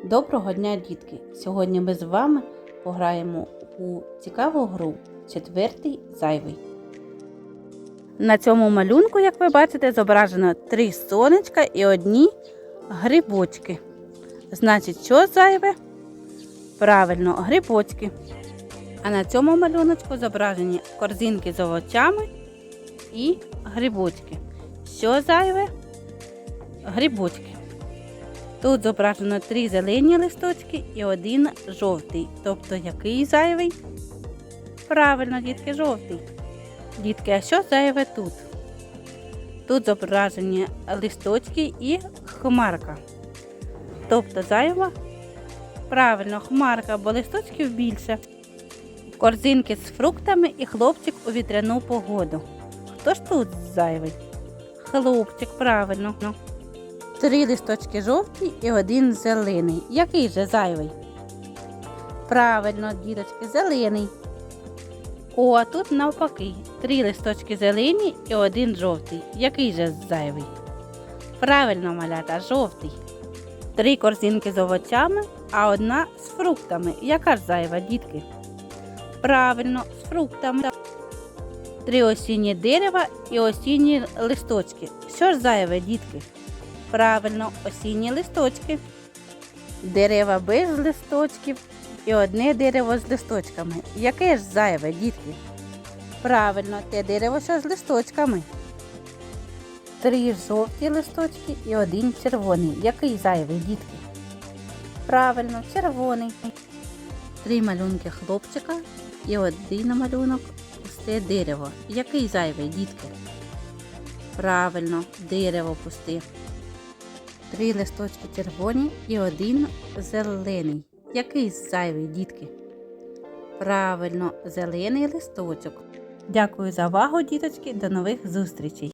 Доброго дня, дітки! Сьогодні ми з вами пограємо у цікаву гру Четвертий зайвий. На цьому малюнку, як ви бачите, зображено три сонечка і одні грибочки. Значить, що зайве? Правильно, грибочки. А на цьому малюночку зображені корзинки з овочами і грибочки. Що зайве? Грибочки. Тут зображено три зелені листочки і один жовтий. Тобто який зайвий? Правильно, дітки, жовтий. Дітки, а що зайве тут? Тут зображені листочки і хмарка. Тобто зайва? Правильно, хмарка, бо листочків більше. Корзинки з фруктами і хлопчик у вітряну погоду. Хто ж тут зайвий? Хлопчик, правильно. Три листочки жовті і один зелений. Який же зайвий? Правильно, діточки, зелений. О, а тут навпаки. Три листочки зелені і один жовтий. Який же зайвий? Правильно, малята, жовтий. Три корзинки з овочами, а одна з фруктами. Яка ж зайва, дітки? Правильно, з фруктами. Три осінні дерева і осінні листочки. Що ж зайве, дітки? Правильно, осінні листочки. Дерева без листочків і одне дерево з листочками. Яке ж зайве, дітки? Правильно, те дерево, що з листочками. Три жовті листочки і один червоний. Який зайвий, дітки? Правильно, червоний. Три малюнки хлопчика і один малюнок пусте дерево. Який зайвий, дітки? Правильно, дерево пусте. Три листочки червоні і один зелений. Який зайвий, дітки? Правильно, зелений листочок. Дякую за увагу, діточки. До нових зустрічей!